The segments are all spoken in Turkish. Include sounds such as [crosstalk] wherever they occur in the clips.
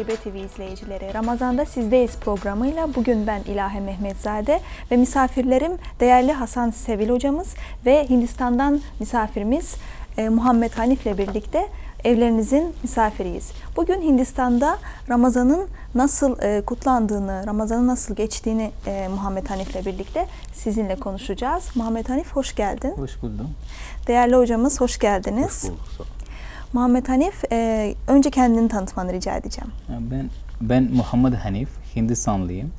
Heybe TV izleyicileri. Ramazan'da Sizdeyiz programıyla bugün ben İlahi Mehmetzade ve misafirlerim değerli Hasan Sevil hocamız ve Hindistan'dan misafirimiz e, Muhammed Hanif ile birlikte evlerinizin misafiriyiz. Bugün Hindistan'da Ramazan'ın nasıl e, kutlandığını, Ramazan'ın nasıl geçtiğini e, Muhammed Hanif ile birlikte sizinle konuşacağız. Muhammed Hanif hoş geldin. Hoş buldum. Değerli hocamız hoş geldiniz. Muhammed Hanif, e, önce kendini tanıtmanı rica edeceğim. Ben ben Muhammed Hanif, Hindistanlıyım.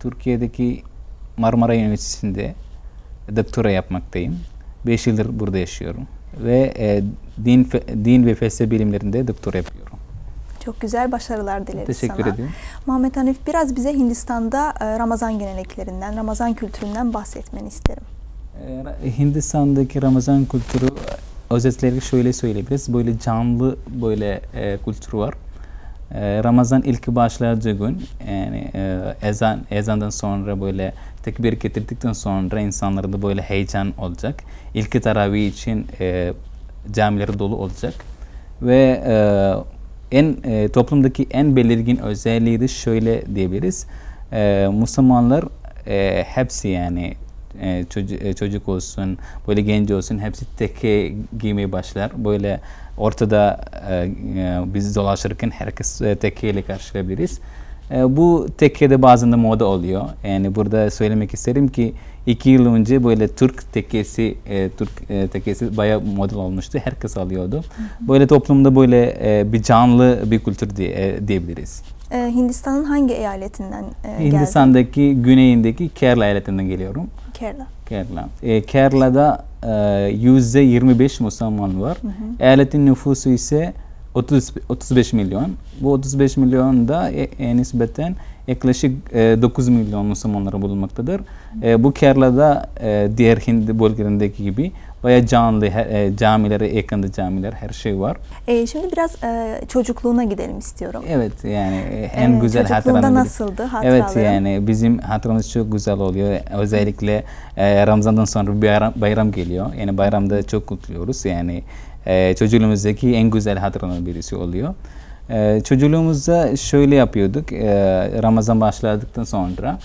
Türkiye'deki Marmara Üniversitesi'nde doktora yapmaktayım. 5 yıldır burada yaşıyorum ve e, din din ve felsefe bilimlerinde doktora yapıyorum. Çok güzel başarılar dileriz Teşekkür sana. ediyorum. Muhammed Hanif biraz bize Hindistan'da e, Ramazan geleneklerinden, Ramazan kültüründen bahsetmeni isterim. E, Hindistan'daki Ramazan kültürü özetleri şöyle söyleyebiliriz. Böyle canlı böyle e, kültür var. E, Ramazan ilk başladığı gün yani e, ezan ezandan sonra böyle tekbir getirdikten sonra insanlarda böyle heyecan olacak. İlk taravih için e, camileri dolu olacak ve e, en e, toplumdaki en belirgin özelliği de şöyle diyebiliriz. E, Müslümanlar e, hepsi yani e, çocuk, e, çocuk olsun, böyle genç olsun hepsi teke giymeye başlar. Böyle ortada e, e, biz dolaşırken herkes tekeyle karşılayabiliriz. E, bu tekke de bazen de moda oluyor. Yani burada söylemek isterim ki iki yıl önce böyle Türk tekkesi, e, Türk e, tekkesi bayağı model olmuştu. Herkes alıyordu. Böyle toplumda böyle e, bir canlı bir kültür diye, e, diyebiliriz. Hindistan'ın hangi eyaletinden e, geldin? Hindistan'daki güneyindeki Kerala eyaletinden geliyorum. Kerala. Kerala. E, Kerala'da e, yüzde 25 Müslüman var. Eyaletin nüfusu ise 30, 35 milyon. Bu 35 milyon da e, e, nispeten yaklaşık e, 9 milyon Müslümanları bulunmaktadır. E, bu Kerala'da e, diğer Hindi bölgelerindeki gibi bayağı canlı, e, camileri, yakında camiler, her şey var. E, şimdi biraz e, çocukluğuna gidelim istiyorum. Evet yani e, en E, güzel çocukluğunda hatıralarından biri. nasıldı Evet hatıraların? yani bizim hatırımız çok güzel oluyor. Özellikle e, Ramazan'dan sonra bir bayram, bayram geliyor. Yani bayramda çok kutluyoruz. Yani e, çocukluğumuzdaki en güzel hatıralardan birisi oluyor. E, çocukluğumuzda şöyle yapıyorduk. E, Ramazan başladıktan sonra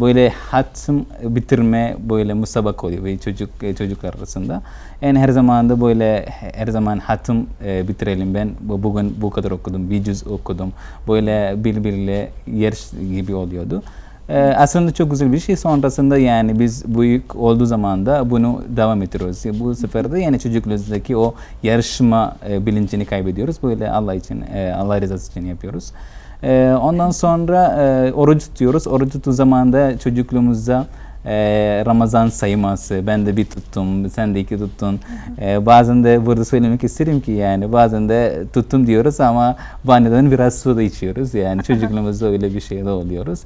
böyle hatım bitirme böyle musabak oluyor ve çocuk e, çocuklar arasında. Yani her zaman da böyle her zaman hatım e, bitirelim ben bu- bugün bu kadar okudum bir cüz okudum böyle birbiriyle yarış gibi oluyordu. E, aslında çok güzel bir şey. Sonrasında yani biz büyük olduğu zaman da bunu devam ettiriyoruz. Bu sefer de yani çocukluğumuzdaki o yarışma e, bilincini kaybediyoruz. Böyle Allah için, Allah rızası için yapıyoruz. E, ondan sonra e, oruç tutuyoruz. Oruç tuttuğu zaman da çocukluğumuzda e, Ramazan sayması, ben de bir tuttum, sen de iki tuttun. E, bazen de burada söylemek isterim ki yani bazen de tuttum diyoruz ama banyodan biraz su da içiyoruz. Yani [laughs] çocukluğumuzda öyle bir şey de oluyoruz.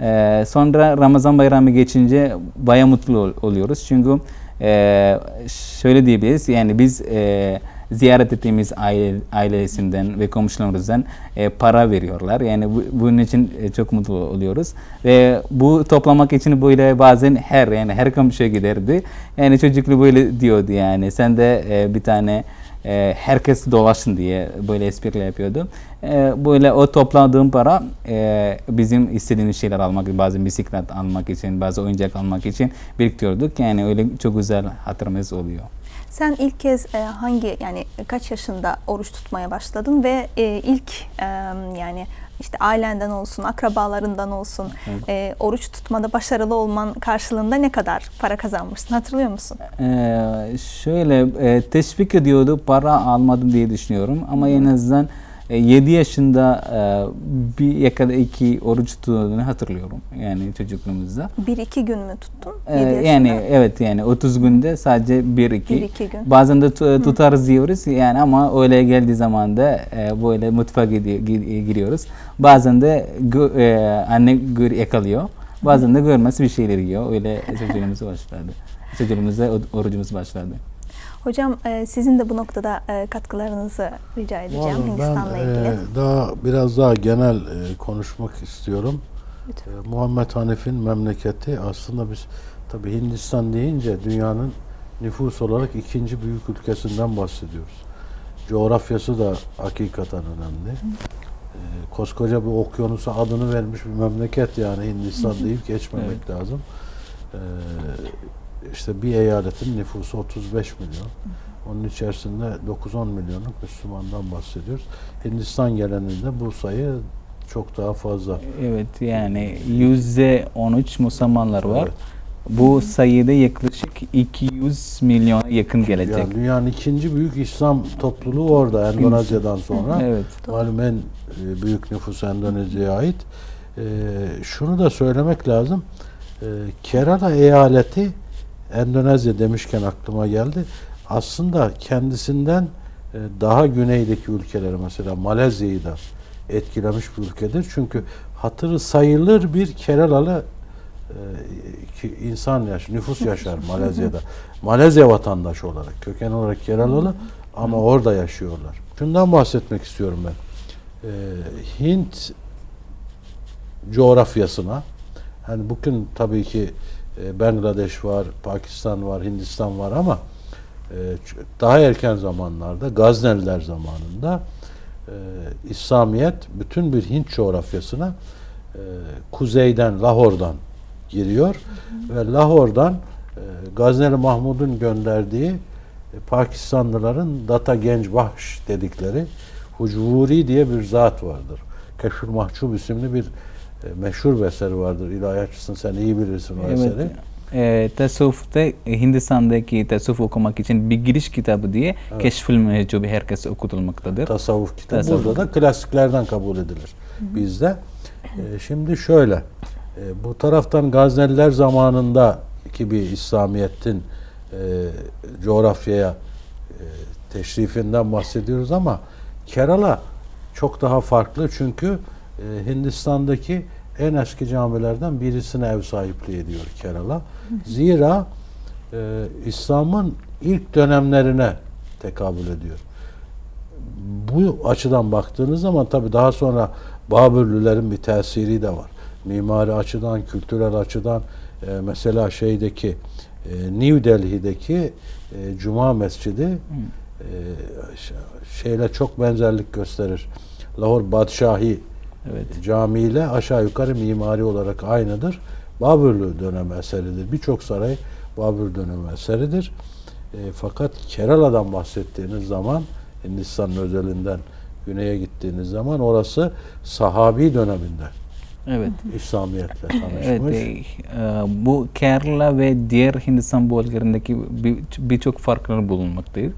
E, sonra Ramazan bayramı geçince baya mutlu ol- oluyoruz. Çünkü e, şöyle diyebiliriz yani biz e, ziyaret ettiğimiz aile, ailesinden ve komşularımızdan e, para veriyorlar. Yani bu, bunun için e, çok mutlu oluyoruz. Ve bu toplamak için böyle bazen her yani her komşuya giderdi. Yani çocuklu böyle diyordu yani sen de e, bir tane e, herkes dolaşsın diye böyle espriler yapıyordu. E, böyle o topladığım para e, bizim istediğimiz şeyler almak, bazı bisiklet almak için, bazı oyuncak almak için biriktiriyorduk. Yani öyle çok güzel hatırımız oluyor. Sen ilk kez e, hangi yani kaç yaşında oruç tutmaya başladın ve e, ilk e, yani işte ailenden olsun, akrabalarından olsun e, oruç tutmada başarılı olman karşılığında ne kadar para kazanmışsın? Hatırlıyor musun? Ee, şöyle e, teşvik ediyordu para almadım diye düşünüyorum. Ama en azından 7 yaşında e, bir ya kadar iki oruç tuttuğunu hatırlıyorum yani çocukluğumuzda. Bir iki gün mü tuttun? Ee, yani evet yani 30 günde sadece bir iki. Bir iki gün. Bazen de tu- tutarız diyoruz yani ama öyle geldiği zaman da e, böyle mutfağa giriyoruz. Bazen de e, anne gör, yakalıyor. Bazen de görmesi bir şeyler yiyor. Öyle [laughs] çocuğumuz başladı. Çocuğumuzda o- orucumuz başladı. Hocam e, sizin de bu noktada e, katkılarınızı rica edeceğim Vallahi Hindistan'la ben, ilgili. e, daha biraz daha genel e, konuşmak istiyorum. Lütfen. E, Muhammed Hanif'in memleketi aslında biz tabi Hindistan deyince dünyanın nüfus olarak ikinci büyük ülkesinden bahsediyoruz. Coğrafyası da hakikaten önemli. koskoca bir okyanusa adını vermiş bir memleket yani Hindistan deyip geçmemek lazım. E, işte bir eyaletin nüfusu 35 milyon. Onun içerisinde 9-10 milyonluk Müslümandan bahsediyoruz. Hindistan genelinde bu sayı çok daha fazla. Evet yani yüzde 13 Müslümanlar var. Evet. Bu sayıda yaklaşık 200 milyona yakın gelecek. Yani dünyanın ikinci büyük İslam topluluğu orada Endonezya'dan sonra. Evet. Malum en e, büyük nüfus Endonezya'ya ait. E, şunu da söylemek lazım. E, Kerala eyaleti Endonezya demişken aklıma geldi. Aslında kendisinden e, daha güneydeki ülkeleri mesela Malezya'yı da etkilemiş bir ülkedir. Çünkü hatırı sayılır bir Keralalı e, insan yaş, nüfus yaşar [laughs] Malezya'da. Malezya vatandaşı olarak, köken olarak Keralalı ama orada yaşıyorlar. Şundan bahsetmek istiyorum ben. Ee, Hint coğrafyasına, hani bugün tabii ki e, Bangladeş var, Pakistan var, Hindistan var ama e, daha erken zamanlarda, Gazneliler zamanında e, İslamiyet bütün bir Hint coğrafyasına kuzeyden, Lahor'dan giriyor ve Lahor'dan e, Gazneli Mahmud'un gönderdiği Pakistanlıların Data Genç Bahş dedikleri Hucvuri diye bir zat vardır. Keşfül Mahcub isimli bir meşhur bir eseri vardır. İlahiyatçısın sen iyi bilirsin o eseri. Evet. E, tasavvufta Hindistan'daki tasavvuf okumak için bir giriş kitabı diye Keşfül Mehcubi herkes okutulmaktadır. Tasavvuf kitabı. Tasavvuf. Burada da klasiklerden kabul edilir bizde. E, şimdi şöyle, e, bu taraftan Gazneliler zamanında ki bir İslamiyet'in e, coğrafyaya e, teşrifinden bahsediyoruz ama Kerala çok daha farklı çünkü e, Hindistan'daki en eski camilerden birisine ev sahipliği ediyor Kerala. Zira e, İslam'ın ilk dönemlerine tekabül ediyor bu açıdan baktığınız zaman tabii daha sonra Babürlülerin bir tesiri de var. Mimari açıdan, kültürel açıdan e, mesela şeydeki e, New Delhi'deki e, Cuma Mescidi e, şeyle çok benzerlik gösterir. Lahor Badşahi Evet. Camii ile aşağı yukarı mimari olarak aynıdır. Babürlü dönemi eseridir. Birçok saray Babür dönemi eseridir. E, fakat Kerala'dan bahsettiğiniz zaman Hindistan'ın özelinden güneye gittiğiniz zaman orası sahabi döneminde Evet. İslamiyetle tanışmış. Evet, e, bu Kerala ve diğer Hindistan bölgelerindeki bir- birçok farklar bulunmaktadır.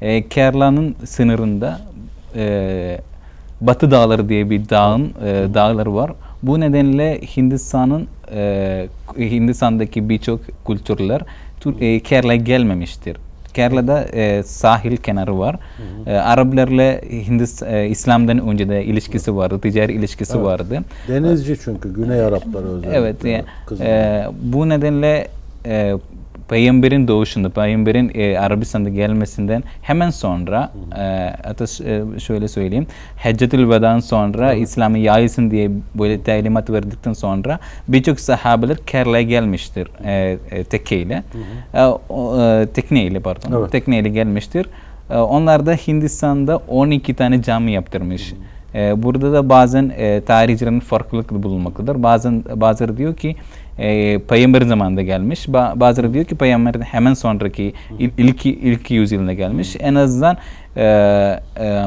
E, Kerala'nın sınırında e, Batı Dağları diye bir dağın e, dağları var. Bu nedenle Hindistan'ın e, Hindistan'daki birçok kültürler e, Kerala'ya gelmemiştir. Kerala'da e, sahil kenarı var. E, Araplarla Hindist, e, İslam'dan önce de ilişkisi vardı, ticari ilişkisi Evet. vardı. Denizci çünkü Güney Arapları özellikle. Evet, Kızıl. e, bu nedenle e, Peygamberin doğuşunda, Peygamberin e, Arabistan'da gelmesinden hemen sonra, e, hatta e, şöyle söyleyeyim, Hacetül Veda'dan sonra İslam'ı yayılsın diye böyle talimat verdikten sonra birçok sahabeler Kerala'ya gelmiştir e, e, tekkeyle, e, e, tekneyle pardon, Evet. tekneyle gelmiştir. E, onlar da Hindistan'da 12 tane cami yaptırmış. E, burada da bazen e, tarihçilerin farklılıkları bulunmaktadır. Bazen bazıları diyor ki e, Peygamber zamanında gelmiş. Ba- bazıları diyor ki Peygamber'in hemen sonraki il, ilki ilki yüzyılında gelmiş. En azından e, e,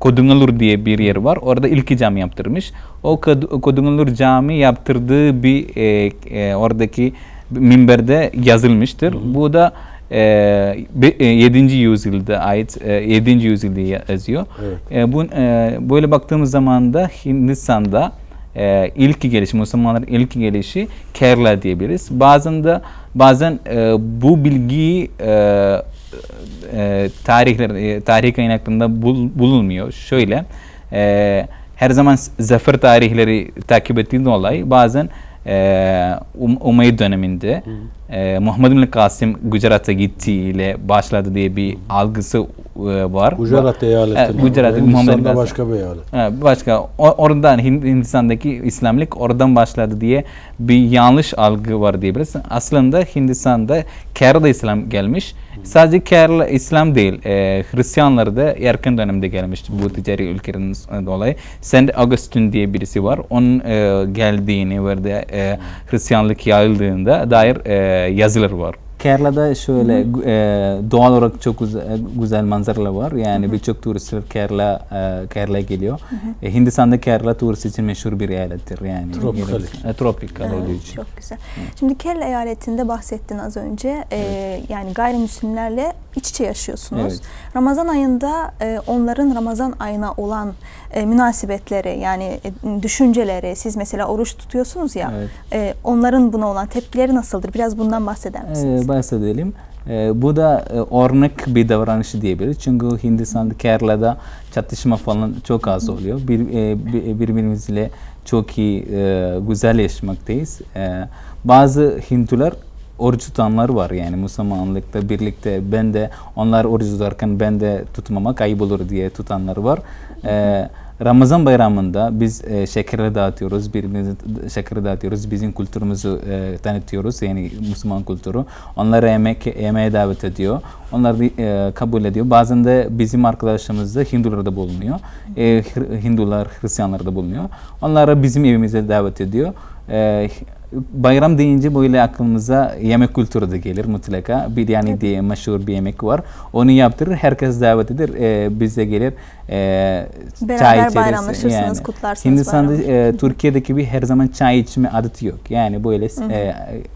Kodungalur diye bir yer var. Orada ilk cami yaptırmış. O Kod- Kodungalur cami yaptırdığı bir e, e, oradaki minberde yazılmıştır. Bu da e, 7. yüzyılda ait e, 7. yüzyılda yazıyor. Evet. E, bu e, böyle baktığımız zaman da Hindistan'da e, ilk gelişi Müslümanların ilk gelişi Kerala diyebiliriz. Bazen de bazen e, bu bilgiyi e, e, tarihler e, tarih kaynaklarında bul, bulunmuyor. Şöyle e, her zaman zafer tarihleri takip ettiğim olay bazen e, um, Umayyad döneminde e, Muhammed bin Kasım Gujarat'a gittiğiyle başladı diye bir algısı e, var. Gujarat eyaletinde. Evet, Gujarat, Muhammed Gazi. başka bir eyalet. Başka o- oradan Hin- Hindistan'daki İslamlık oradan başladı diye bir yanlış algı var diyebiliriz. Aslında Hindistan'da Kerala İslam gelmiş. Sadece Kerala İslam değil, e, Hristiyanlar da erken dönemde gelmişti bu ticari ülkelerin dolayı. Saint Augustine diye birisi var. Onun e, geldiğini ve de e, Hristiyanlık yayıldığında dair e, yazılar var. Kerala'da şöyle e, doğal olarak çok güzel, güzel manzaralar var. Yani birçok turistler Kerala e, Kerala'ya geliyor. E, Hindistan'da Kerala turist için meşhur bir eyalettir yani. Tropikal. E, tropikal Evet, olduğu için. Çok güzel. Şimdi Kerala eyaletinde bahsettin az önce. Ee, yani gayrimüslimlerle iç içe yaşıyorsunuz. Evet. Ramazan ayında e, onların Ramazan ayına olan e, münasebetleri yani e, düşünceleri siz mesela oruç tutuyorsunuz ya. Evet. e, onların buna olan tepkileri nasıldır? Biraz bundan bahseder misiniz? Ee, bahsedelim. Ee, bu da e, örnek bir davranış diyebiliriz. Çünkü Hindistan'da, Kerala'da çatışma falan çok az oluyor. Bir, e, bir- birbirimizle çok iyi, e, güzel yaşamaktayız. E, bazı Hindular oruç tutanlar var yani Müslümanlıkta birlikte ben de onlar oruç tutarken ben de tutmamak ayıp olur diye tutanlar var. E, Ramazan bayramında biz e, şekeri dağıtıyoruz, birbirimize şekeri dağıtıyoruz, bizim kültürümüzü e, tanıtıyoruz yani Müslüman kültürü. Onları yemek yemeğe davet ediyor. Onlar e, kabul ediyor. Bazen de bizim arkadaşlarımız da Hindular da bulunuyor. E, Hindular, Hristiyanlar da bulunuyor. Onları bizim evimize davet ediyor. E, bayram deyince böyle aklımıza yemek kültürü de gelir mutlaka. Biryani diye meşhur bir yemek var. Onu yaptırır, herkes davet eder. E, bize gelir. E, Beraber çay içeriz. bayramlaşırsınız, kutlarsınız Hindistan'da e, Türkiye'deki gibi her zaman çay içme adeti yok. Yani böyle e,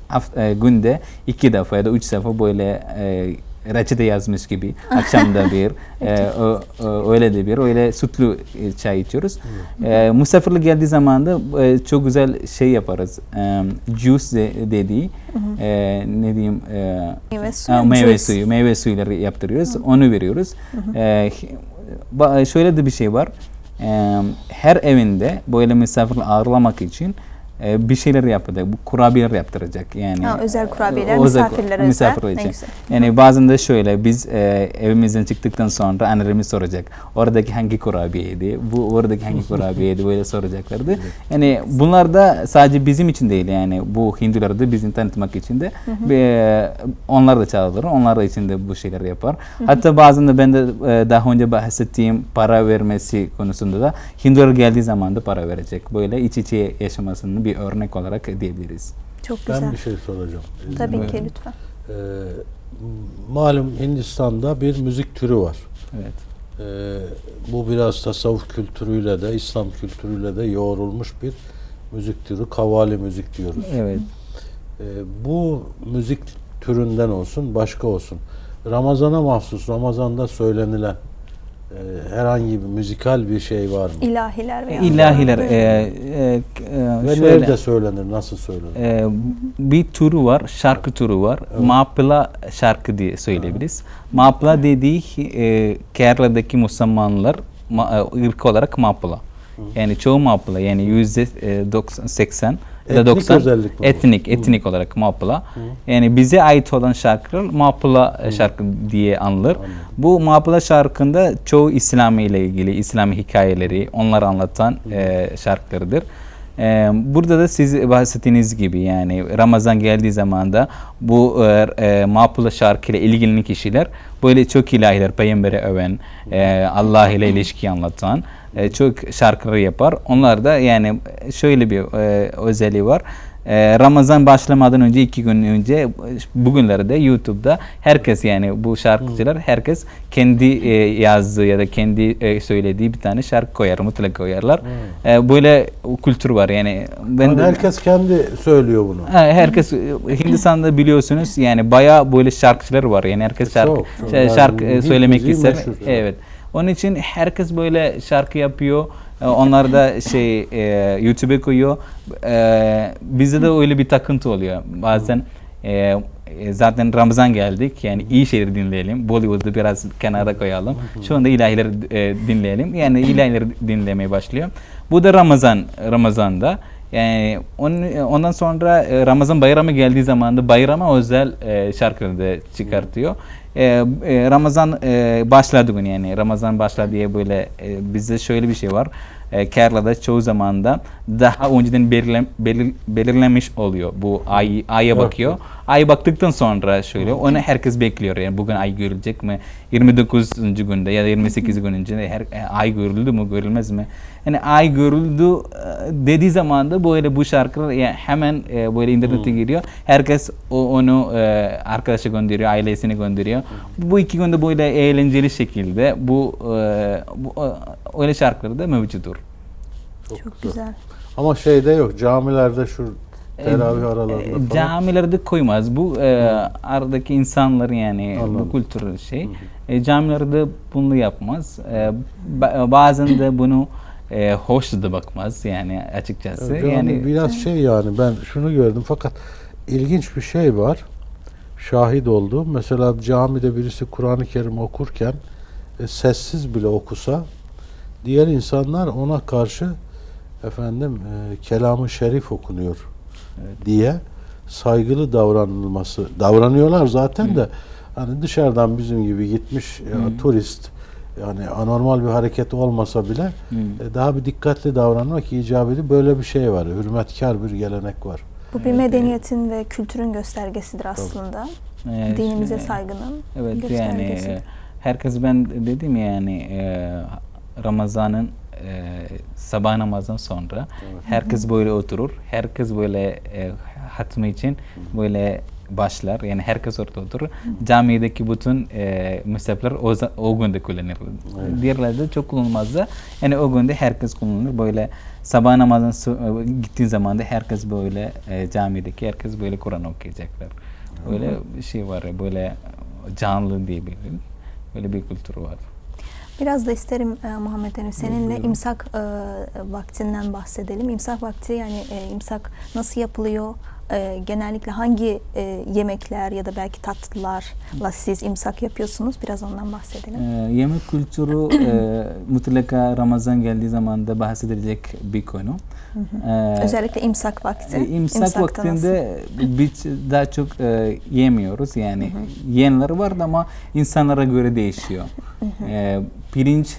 haft- e, günde iki defa ya da üç defa böyle e, reçete yazmış gibi akşamda bir [laughs] e, o, o- öyle de bir öyle sütlü e, çay içiyoruz. E, misafirlik geldiği zaman da e, çok güzel şey yaparız. E, juice de, dediği e, ne diyeyim e, Meyve suyu, meyve suyu, meyve suyları yaptırıyoruz. Onu veriyoruz. Ba- şöyle de bir şey var. Ee, her evinde böyle misafir ağırlamak için e, bir şeyler yapacak. Bu kurabiyeler yaptıracak. Yani Ha, özel kurabiyeler, e, misafirlere özel. misafirler Ne için. güzel. Yani bazen de şöyle biz e, evimizden çıktıktan sonra annelerimiz soracak. Oradaki hangi kurabiyeydi? Bu oradaki hangi kurabiyeydi? Böyle soracaklardı. [laughs] Yani bunlar da sadece bizim için değil yani bu Hinduları da bizim tanıtmak için de ve onlar da çağırır. Onlar da için de bu şeyler yapar. Hatta bazen de ben de e, daha önce bahsettiğim para vermesi konusunda da Hindular geldiği zaman da para verecek. Böyle iç içe yaşamasını bir örnek olarak diyebiliriz. Çok güzel. Ben bir şey soracağım. İzin Tabii verin. ki lütfen. Ee, malum Hindistan'da bir müzik türü var. Evet. Ee, bu biraz tasavvuf kültürüyle de İslam kültürüyle de yoğrulmuş bir müzik türü. Kavali müzik diyoruz. Evet. Ee, bu müzik türünden olsun, başka olsun. Ramazana mahsus, Ramazan'da söylenilen herhangi bir müzikal bir şey var mı? İlahiler veya İlahiler e, e, e, Ve şöyle, nerede söylenir, nasıl söylenir? e, bir türü var, şarkı türü var. Mapla şarkı diye söyleyebiliriz. Mapla dediği e, Kerala'daki Müslümanlar ma, e, ırk olarak Mapla. Yani çoğu Mapla yani yüzde e, 90, 80 ya da Etnik 90 özellik mi etnik etnik olarak Mapla. Yani bize ait olan şarkılar Mapla şarkı diye anılır. Bu Mapla şarkında çoğu İslam ile ilgili İslami hikayeleri onları anlatan e, şarkılarıdır. Ee, burada da siz bahsettiğiniz gibi yani Ramazan geldiği zaman da bu e, e, mapula şarkıyla ilgili kişiler böyle çok ilahiler, peygamberi öven, e, Allah ile ilişki anlatan e, çok şarkılar yapar. Onlar da yani şöyle bir e, özelliği var. E, Ramazan başlamadan önce iki gün önce bugünlerde YouTube'da herkes yani bu şarkıcılar herkes kendi e, yazdığı ya da kendi e, söylediği bir tane şarkı koyar mutlaka koyarlar. E, böyle kültür var yani. Ben Yani de- herkes kendi söylüyor bunu. Ha, herkes Hindistan'da biliyorsunuz yani bayağı böyle şarkıcılar var yani herkes şarkı Çok, çok. Yani şarkı e, Hint söylemek ister. meşhur, evet. Evet. Onun için herkes böyle şarkı yapıyor. E, Onlar da şey e, YouTube'a koyuyor. E, bizde de öyle bir takıntı oluyor. Bazen e, e, zaten Ramazan geldik. Yani iyi şeyleri dinleyelim. Bollywood'u biraz kenara koyalım. Şu anda ilahileri e, dinleyelim. Yani ilahileri dinlemeye başlıyor. Bu da Ramazan Ramazan'da. Yani onun, ondan sonra e, Ramazan bayramı geldiği zaman da bayrama özel e, şarkıları da çıkartıyor. E, e, Ramazan e, başladı gün yani Ramazan başladı diye böyle e, bizde şöyle bir şey var. E, Kerala'da çoğu zamanda daha önceden belirlen, belir, belirlenmiş oluyor. Bu ay aya Evet, bakıyor. Ay baktıktan sonra şöyle onu herkes bekliyor yani bugün ay görülecek mi? 29. günde ya da 28. [laughs] gününde her e, ay görüldü mü görülmez mi? Yani ay görüldü e, dediği zaman da böyle bu şarkılar yani hemen e, böyle internete giriyor. Herkes onu e, arkadaşa gönderiyor, ailesine gönderiyor. Bu iki günde böyle eğlenceli şekilde bu, bu öyle şarkılar da mevcuttur. Çok güzel. Ama şeyde yok. Camilerde şu teravih aralarında falan. camilerde koymaz. Bu e, aradaki insanlar yani Anladım. bu kültür şey. E, camilerde bunu yapmaz. E, ba- bazen de bunu e, hoş da bakmaz yani açıkçası. Cami yani biraz şey yani ben şunu gördüm fakat ilginç bir şey var. Şahit olduğum. Mesela camide birisi Kur'an-ı Kerim okurken e, sessiz bile okusa diğer insanlar ona karşı efendim e, kelamı şerif okunuyor diye saygılı davranılması davranıyorlar zaten de hani dışarıdan bizim gibi gitmiş ya, turist yani anormal bir hareket olmasa bile e, daha bir dikkatli davranmak icap ediyor. Böyle bir şey var. Hürmetkar bir gelenek var. Bu bir medeniyetin ve kültürün göstergesidir aslında. e, Dinimize şey- saygının Evet yani göstergesi. e, herkes ben dedim yani e, Ramazan'ın e, sabah namazından sonra herkes böyle oturur. Herkes böyle e, hatmi için böyle başlar. Yani herkes orada oturur. Camideki bütün e, misafirler o, o günde kullanır. Diğerlerde çok kullanılmaz da. Yani o günde herkes kullanır. Böyle sabah namazından so- e, gittiğin zaman da herkes böyle e, camideki herkes böyle Kur'an okuyacaklar. Böyle bir şey var ya, böyle canlı diyebilirim. Böyle bir kültür var. Biraz da isterim e, Muhammed Emin seninle imsak e, vaktinden bahsedelim. İmsak vakti yani e, imsak nasıl yapılıyor? E, genellikle hangi e, yemekler ya da belki tatlılarla siz imsak yapıyorsunuz? Biraz ondan bahsedelim. Ee, yemek kültürü e, [clears throat] mutlaka Ramazan geldiği zaman da bahsedilecek bir konu. Ee, Özellikle imsak vakti. e, imsak İmsakta vaktinde biz daha çok e, yemiyoruz yani yiyenler var ama insanlara göre değişiyor. Ee, pirinç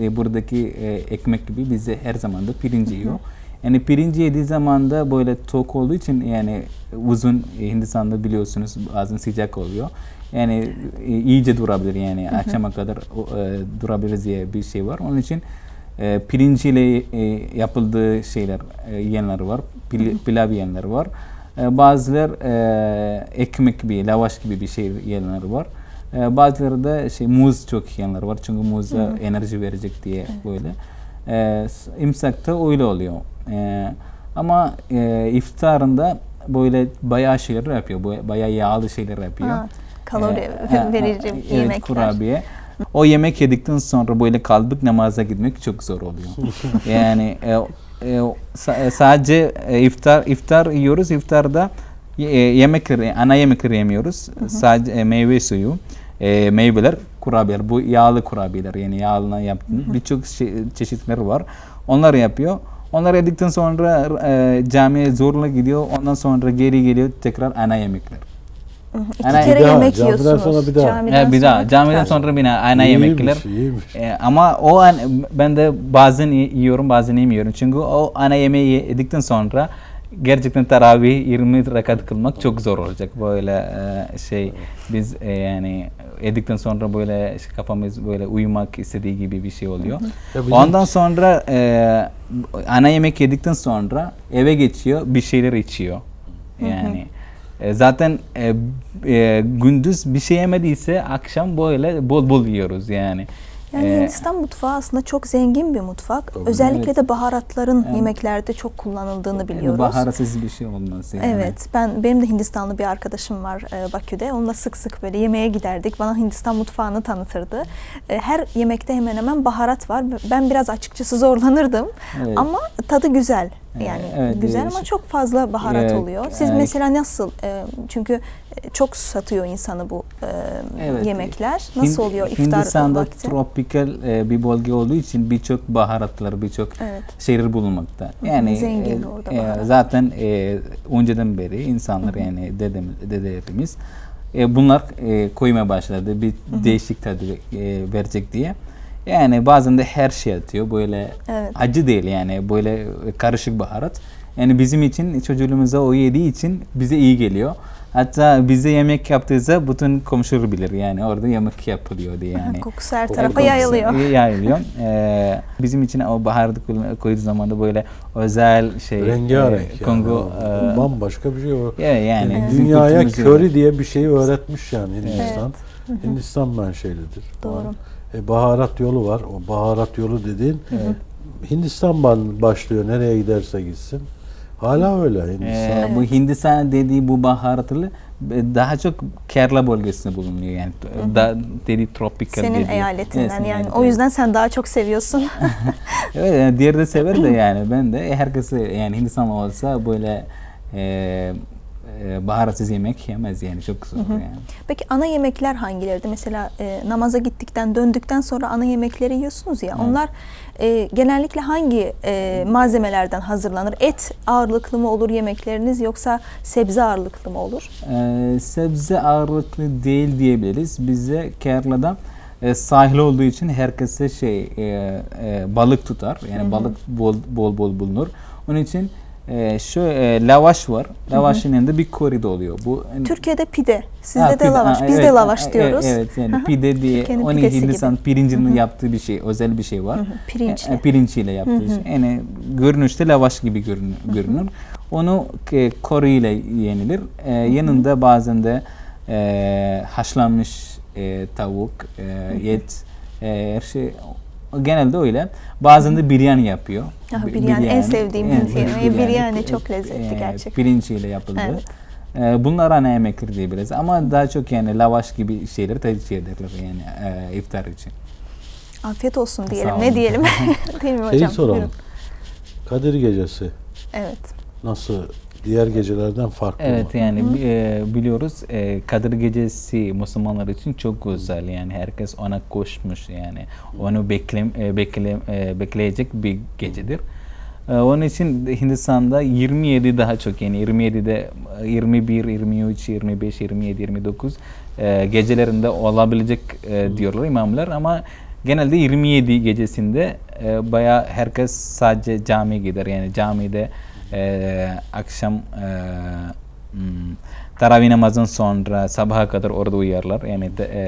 e, buradaki e, ekmek gibi bize her zaman da pirinç yiyor. Yani pirinci yediği zaman da böyle tok olduğu için yani uzun e, Hindistan'da biliyorsunuz bazen sıcak oluyor. Yani e, iyice durabilir yani akşama kadar e, durabiliriz diye bir şey var. Onun için e, pirinciyle e, yapıldığı şeyler e, yiyenler var. Pil, pilav yiyenler var. E, bazılar e, ekmek gibi, lavaş gibi bir şey yiyenler var. E, bazıları da şey muz çok yiyenler var. Çünkü muz da enerji verecek diye böyle. E, s- imsakta öyle oluyor. E, ama e, iftarında böyle bayağı şeyler yapıyor. Bayağı yağlı şeyler yapıyor. Ha, kalori [laughs] E, e, verici evet, yemekler. kurabiye. O yemek yedikten sonra böyle kaldık namaza gitmek çok zor oluyor. [laughs] yani e, e, e, sadece e, iftar iftar yiyoruz. İftarda e, yemekleri, ana yemekleri yemiyoruz. Sadece e, meyve suyu, e, meyveler, kurabiyeler. Bu yağlı kurabiyeler yani yağlı yaptığımız birçok şey, çeşitler var. Onlar yapıyor. Onlar yedikten sonra e, camiye zorla gidiyor. Ondan sonra geri geliyor tekrar ana yemekler. Hı hı. İki Ana- kere Bir daha, yemek yiyorsunuz. sonra bir daha. Camiden E, bir daha sonra camiden tekrar. sonra yine ana İyiymiş, yemekler. iyiymiş. E, ama o an ben de bazen yiyorum bazen yemiyorum. Çünkü o ana yemeği yedikten sonra gerçekten taravih 20 rekat kılmak çok zor olacak. Böyle e, şey biz e, yani yedikten sonra böyle işte kafamız böyle uyumak istediği gibi bir şey oluyor. Ya bizim- Ondan sonra e, ana yemek yedikten sonra eve geçiyor bir şeyler içiyor. Yani e, zaten e, e, gündüz bir şey yemediyse akşam böyle bol bol yiyoruz yani. Yani E, Hindistan mutfağı aslında çok zengin bir mutfak. Özellikle de baharatların yemeklerde çok kullanıldığını biliyoruz. Baharatsız bir şey olmaz yani. Evet, ben benim de Hindistanlı bir arkadaşım var e, Bakü'de. Onunla sık sık böyle yemeğe giderdik. Bana Hindistan mutfağını tanıtırdı. E, her yemekte hemen hemen baharat var. Ben biraz açıkçası zorlanırdım. Evet. Ama tadı güzel. Yani evet, güzel ama çok fazla baharat e, oluyor. Siz e, mesela nasıl? e, çünkü çok satıyor insanı bu e, Evet. yemekler. Nasıl Hin- oluyor iftar Hindistan'da vakti? tropikal e, bir bölge olduğu için birçok baharatlar, birçok Evet. şeyler bulunmakta. Yani Zengin e, orada e, zaten e, önceden beri insanlar yani dedemiz, dedelerimiz e, bunlar e, koymaya başladı. Bir değişik tadı e, verecek diye. Yani bazen de her şey atıyor. Böyle Evet. acı değil yani böyle karışık baharat. Yani bizim için çocuğumuza o yediği için bize iyi geliyor. Hatta bize yemek yaptıysa bütün komşular bilir yani orada yemek yapılıyor diye yani. Kokusu her tarafa Kokusu yayılıyor. Yayılıyor. [laughs] Ee, bizim için o baharatı koy- koyduğu zaman da böyle özel şey. Rengarenk e, Kongo. yani. e, Bambaşka bir şey o. ya yani Yani dünyaya köri diye bir şeyi öğretmiş yani Hindistan. Hindistan menşelidir. Doğru. E, baharat yolu var. O baharat yolu dediğin Hindistan ban- başlıyor nereye giderse gitsin. Hala öyle Hindistan. Ee, Bu Hindistan dediği bu baharatlı e, daha çok Kerala bölgesinde bulunuyor yani. Da, dediği tropikal Senin dediği. eyaletinden Evet, yani. evet, O yüzden sen daha çok seviyorsun. [laughs] Evet, yani diğeri de sever de [laughs] yani ben de herkes yani Hindistan olsa böyle e, e, baharatsız yemek yemez yani çok zor yani. Peki ana yemekler hangilerdi? Mesela e, namaza gittikten döndükten sonra ana yemekleri yiyorsunuz ya. Onlar e, genellikle hangi e, malzemelerden hazırlanır? Et ağırlıklı mı olur yemekleriniz yoksa sebze ağırlıklı mı olur? Ee, sebze ağırlıklı değil diyebiliriz. Bize Kerala'da e, sahil olduğu için herkese şey e, e, balık tutar. Yani balık bol bol bol bulunur. Onun için e, şu e, lavaş var. Lavaşın yanında bir koride oluyor. Bu Türkiye'de pide, sizde Ha, de pide, lavaş. ha, Biz de evet, lavaş ha, diyoruz. Evet, evet yani pide diye Türkiye'nin onun pidesi gibi. Hindistan pirincinin yaptığı bir şey, özel bir şey var. Hı hı, pirinçle. E, pirinçle yaptığı şey. Yani görünüşte lavaş gibi görünür. görünür. Onu e, kori ile yenilir. E, yanında bazen de e, haşlanmış e, tavuk, e, et, e, her şey genelde öyle. Bazen de biryani yapıyor. Ah, Bi- biryani, en sevdiğim evet, Hint yemeği. Biryani çok lezzetli e, gerçekten. Pirinçle yapıldı. Evet. E, bunlar ana yemekler diyebiliriz ama daha çok yani lavaş gibi şeyleri tercih ederler yani e, iftar için. Afiyet olsun diyelim. Ne diyelim? [laughs] Değil mi hocam? Şeyi soralım. Buyurun. Kadir Gecesi Evet. nasıl diğer gecelerden farklı Evet mı? yani e, biliyoruz e, Kadir Gecesi Müslümanlar için çok güzel. Yani herkes ona koşmuş yani. Onu bekle, e, bekle, e, bekleyecek bir gecedir. E, onun için Hindistan'da 27 daha çok yani 27'de e, 21, 23, 25, 27, 29 e, gecelerinde olabilecek e, diyorlar imamlar. Ama genelde 27 gecesinde e, bayağı herkes sadece camiye gider. Yani camide akşam e, hmm, taravih namazın sonra sabaha kadar orada uyarlar yani de, e,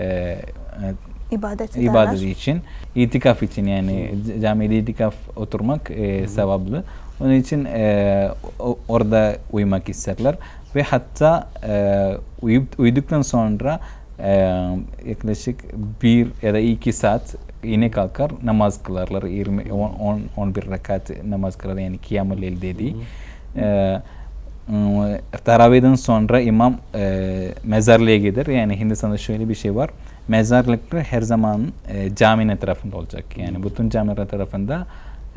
e, İbadet ederler. ibadet için, itikaf için yani camide itikaf oturmak e, sevaplı. Onun için e, orada uyumak isterler ve hatta e, uyup uyuduktan sonra e, yaklaşık bir ya da iki saat yine kalkar namaz kılarlar 20 10 10 11 rekat namaz kılar yani kıyamul leyl dediği. E, sonra imam e, mezarlığa gider. Yani Hindistan'da şöyle bir şey var. Mezarlıklar her zaman e, caminin etrafında olacak. Yani bütün camiler tarafında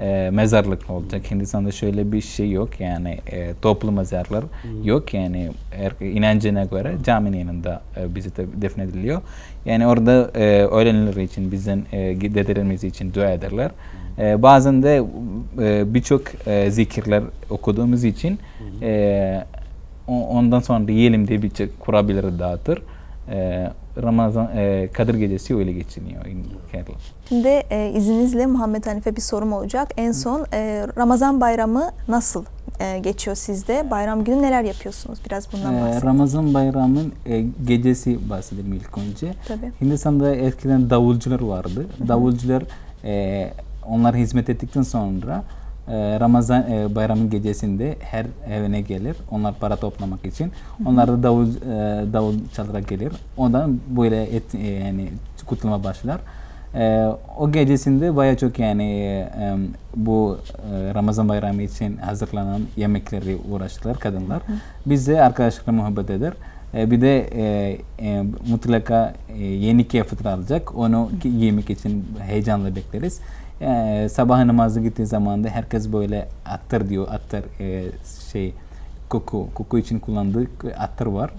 e, mezarlık olacak. Hindistan'da şöyle bir şey yok. Yani e, toplu mezarlar yok. Yani er, inancına göre caminin yanında e, bizi de defnediliyor. Yani orada e, ölenler için, bizden e, dedelerimiz için dua ederler. E, bazen de e, birçok e, zikirler okuduğumuz için e, o- ondan sonra yiyelim diye birçok kurabiyeleri dağıtır. E, Ramazan, e, Kadir Gecesi öyle geçiniyor in Kerala. Şimdi e, izninizle Muhammed Hanife bir sorum olacak. En son e, Ramazan bayramı nasıl e, geçiyor sizde? Bayram günü neler yapıyorsunuz? Biraz bundan E, bahsedin. Ramazan bayramının e, gecesi bahsedelim ilk önce. Tabii. Hindistan'da eskiden davulcular vardı. Davulcular e, onlar hizmet ettikten sonra Ramazan e, bayramın gecesinde her evine gelir. Onlar para toplamak için. Onlar da davul e, davul çalarak gelir. Ondan böyle et, e, yani kutlama başlar. O gecesinde baya çok yani bu Ramazan bayramı için hazırlanan yemekleri uğraştılar kadınlar. Biz de arkadaşlarla muhabbet eder. Bir de e, e, mutlaka e, yeni kıyafetler alacak. Onu giymek için heyecanla bekleriz. E, sabah namazı gittiği zaman da herkes böyle attır diyor. Attır e, şey koku, koku için kullandığı attır var.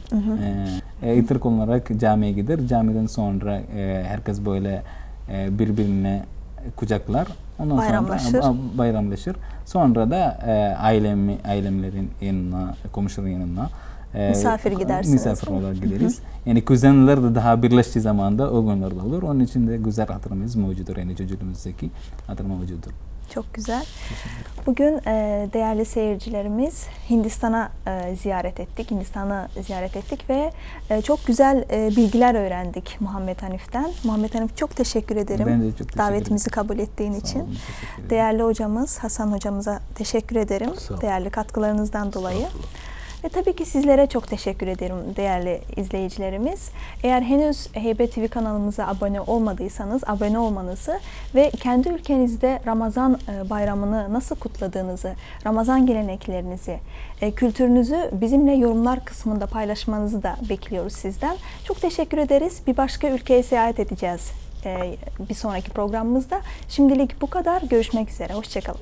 E, e, itir kullanarak camiye gider. Camiden sonra e, herkes böyle e, birbirine kucaklar. Ondan Bayramlaşır. sonra bayramlaşır. Sonra da e, ailemi, ailemlerin yanına, komşuların yanına e, Misafir gidersiniz, Misafir olarak gideriz. Yani kuzenler de daha birleştiği zaman da o günlerde olur. Onun için de güzel hatırımız mevcuttur. Yani çocukluğumuzdaki hatır mevcuttur. Çok güzel. Bugün e, değerli seyircilerimiz Hindistan'a e, ziyaret ettik. Hindistan'ı ziyaret ettik ve e, çok güzel e, bilgiler öğrendik Muhammed Hanif'ten. Muhammed Hanif çok teşekkür ederim. Ben de çok teşekkür Davetimizi ederim. kabul ettiğin Sağ için. olun. Değerli hocamız Hasan hocamıza teşekkür ederim. Sağ. Değerli katkılarınızdan dolayı. Ve tabii ki sizlere çok teşekkür ederim değerli izleyicilerimiz. Eğer henüz Heybet TV kanalımıza abone olmadıysanız abone olmanızı ve kendi ülkenizde Ramazan e, bayramını nasıl kutladığınızı, Ramazan geleneklerinizi, e, kültürünüzü bizimle yorumlar kısmında paylaşmanızı da bekliyoruz sizden. Çok teşekkür ederiz. Bir başka ülkeye seyahat edeceğiz e, bir sonraki programımızda. Şimdilik bu kadar. Görüşmek üzere. Hoşçakalın.